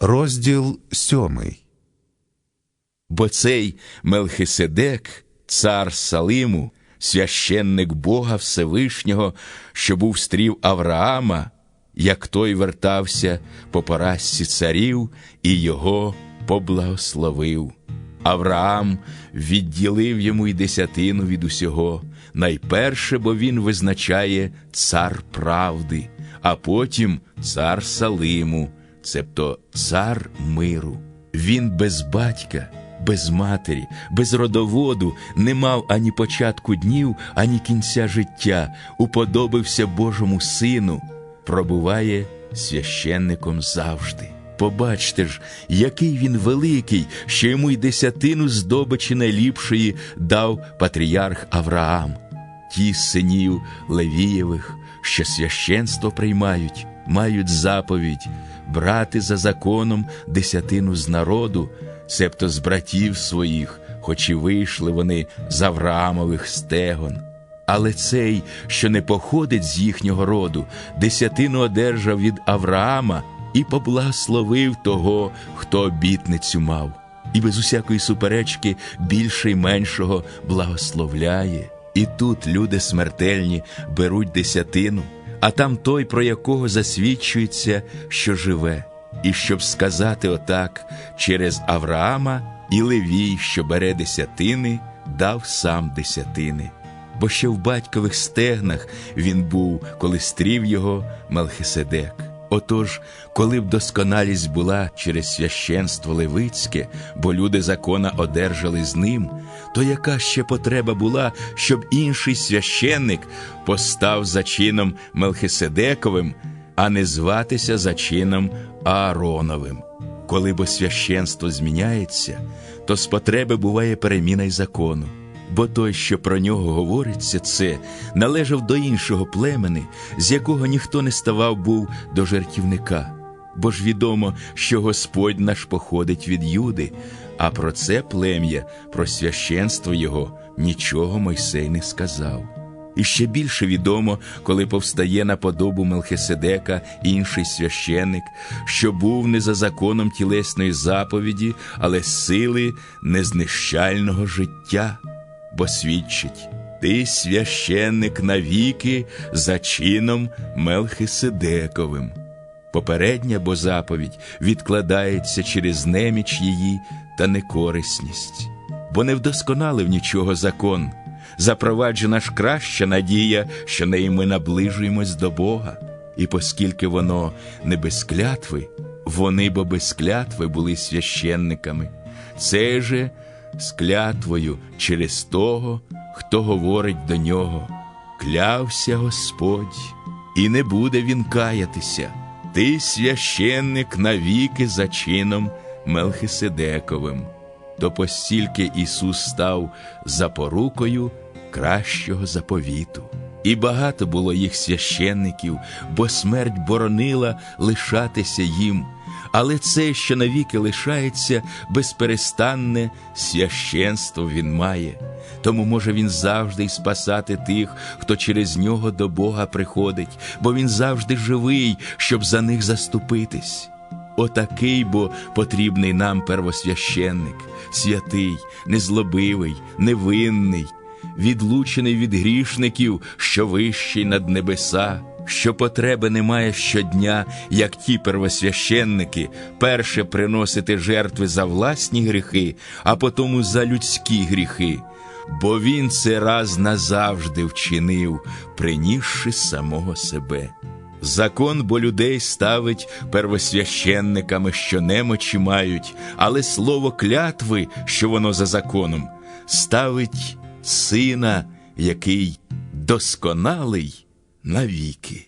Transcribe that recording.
Розділ сьомий. Бо цей Мелхиседек, цар Салиму, священник Бога Всевишнього, що був стрів Авраама, як той вертався по поразці царів і його поблагословив. Авраам відділив йому й десятину від усього, найперше, бо він визначає цар правди, а потім цар Салиму, цебто цар миру. Він без батька, без матері, без родоводу не мав ані початку днів, ані кінця життя, уподобився Божому Сину, пробуває священником завжди. Побачте ж, який він великий, що йому й десятину здобичі найліпшої дав патріарх Авраам. Ті синів Левієвих, що священство приймають, мають заповідь брати за законом десятину з народу, себто з братів своїх, хоч і вийшли вони з Авраамових стегон. Але цей, що не походить з їхнього роду, десятину одержав від Авраама і поблагословив того, хто обітницю мав, і без усякої суперечки більше й меншого благословляє. І тут люди смертельні беруть десятину, а там той, про якого засвідчується, що живе. І щоб сказати отак, через Авраама і Левій, що бере десятини, дав сам десятини. Бо ще в батькових стегнах він був, коли стрів його Мелхиседек. Отож, коли б досконалість була через священство левицьке, бо люди закона одержали з ним, то яка ще потреба була, щоб інший священник постав за чином Мелхиседековим, а не зватися за чином Аароновим? Коли бо священство зміняється, то з потреби буває переміна й закону. Бо той, що про нього говориться, це належав до іншого племени, з якого ніхто не ставав був до жертівника. Бо ж відомо, що Господь наш походить від Юди, а про це плем'я, про священство його нічого Мойсей не сказав. І ще більше відомо, коли повстає на подобу Мелхиседека інший священник, що був не за законом тілесної заповіді, але сили незнищального життя бо свідчить ти священник навіки за чином Мелхиседековим. Попередня бо заповідь відкладається через неміч її та некорисність, бо не вдосконалив нічого закон, запроваджена ж краща надія, що неї ми наближуємось до Бога, і оскільки воно не без клятви, вони бо без клятви були священниками. Це же з клятвою через того, хто говорить до нього. Клявся Господь, і не буде він каятися. Ти священник навіки за чином Мелхиседековим. То постільки Ісус став запорукою кращого заповіту. І багато було їх священників, бо смерть боронила лишатися їм але це, що навіки лишається, безперестанне священство він має, тому може він завжди й спасати тих, хто через нього до Бога приходить, бо він завжди живий, щоб за них заступитись. Отакий бо потрібний нам первосвященник, святий, незлобивий, невинний, відлучений від грішників, що вищий над небеса що потреби немає щодня, як ті первосвященники, перше приносити жертви за власні гріхи, а потому за людські гріхи, бо він це раз назавжди вчинив, принісши самого себе. Закон бо людей ставить первосвященниками, що немочі мають, але слово клятви, що воно за законом, ставить сина, який досконалий навіки.